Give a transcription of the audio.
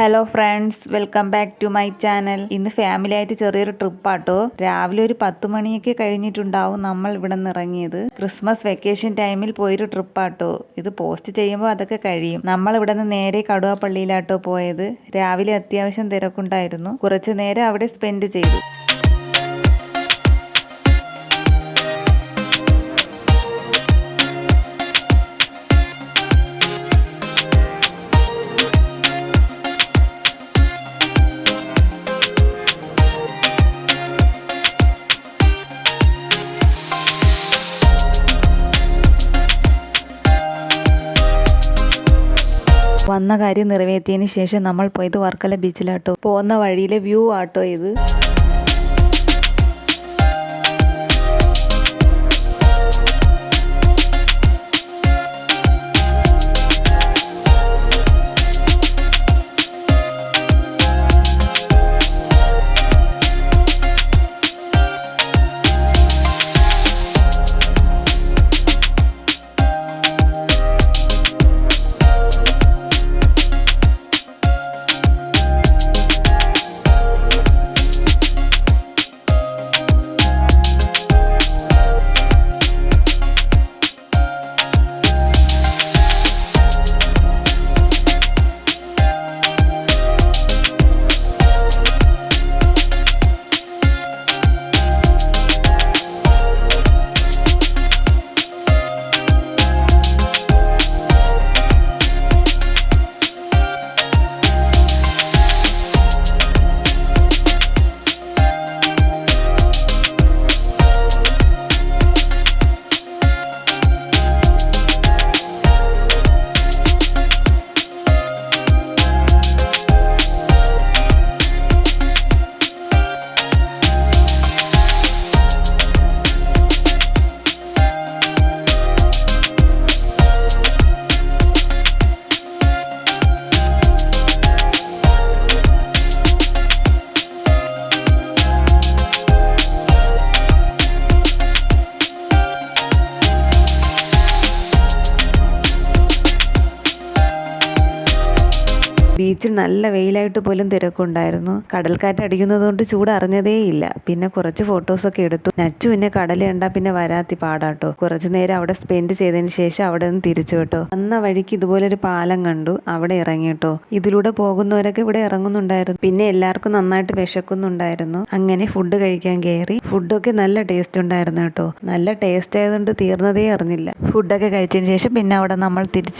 Hello friends welcome back to my channel ഇന്ന് family ആയിട്ട് ചെറിയൊരു ട്രിപ്പാട്ടോ രാവിലെ ഒരു പത്ത് മണിയൊക്കെ കഴിഞ്ഞിട്ടുണ്ടാവും നമ്മൾ ഇവിടെ നിന്ന് ഇറങ്ങിയത്. ക്രിസ്മസ് വെക്കേഷൻ ടൈമിൽ പോയൊരു ട്രിപ്പാട്ടോ ഇത് പോസ്റ്റ് ചെയ്യുമ്പോൾ അതൊക്കെ കഴിയും. നമ്മൾ ഇവിടെ നിന്ന് നേരെ കടുവാപ്പള്ളിയിലാട്ടോ പോയത്. രാവിലെ അത്യാവശ്യം തിരക്കുണ്ടായിരുന്നു. കുറച്ചു നേരം അവിടെ സ്പെൻഡ് ചെയ്തു. വന്ന കാര്യം നിറവേറ്റിയതിന് ശേഷം നമ്മൾ പോയത് വർക്കല ബീച്ചിലാട്ടോ പോകുന്ന വഴിയിലെ വ്യൂ ആട്ടോ ഇത്. ബീച്ചിൽ നല്ല വെയിലായിട്ട് പോലും തിരക്കുണ്ടായിരുന്നു. കടൽക്കാറ്റ് അടിക്കുന്നത് കൊണ്ട് ചൂട് അറിഞ്ഞതേയില്ല പിന്നെ കുറച്ച് ഫോട്ടോസൊക്കെ എടുത്തു. നച്ചു പിന്നെ കടൽ പിന്നെ വരാത്തി പാടാട്ടോ. കുറച്ച് നേരം അവിടെ സ്പെൻഡ് ചെയ്തതിന് ശേഷം അവിടെ നിന്ന് തിരിച്ചു കേട്ടോ. അന്ന വഴിക്ക് ഇതുപോലൊരു പാലം കണ്ടു. അവിടെ ഇറങ്ങിട്ടോ. ഇതിലൂടെ പോകുന്നവരൊക്കെ ഇവിടെ ഇറങ്ങുന്നുണ്ടായിരുന്നു. പിന്നെ എല്ലാവർക്കും നന്നായിട്ട് വിശക്കുന്നുണ്ടായിരുന്നു. അങ്ങനെ ഫുഡ് കഴിക്കാൻ കയറി ഫുഡൊക്കെ നല്ല ടേസ്റ്റ് ഉണ്ടായിരുന്നു കേട്ടോ. നല്ല ടേസ്റ്റ് ആയതുകൊണ്ട് തീർന്നതേ അറിഞ്ഞില്ല. ഫുഡൊക്കെ കഴിച്ചതിന് ശേഷം പിന്നെ അവിടെ നമ്മൾ തിരിച്ചു.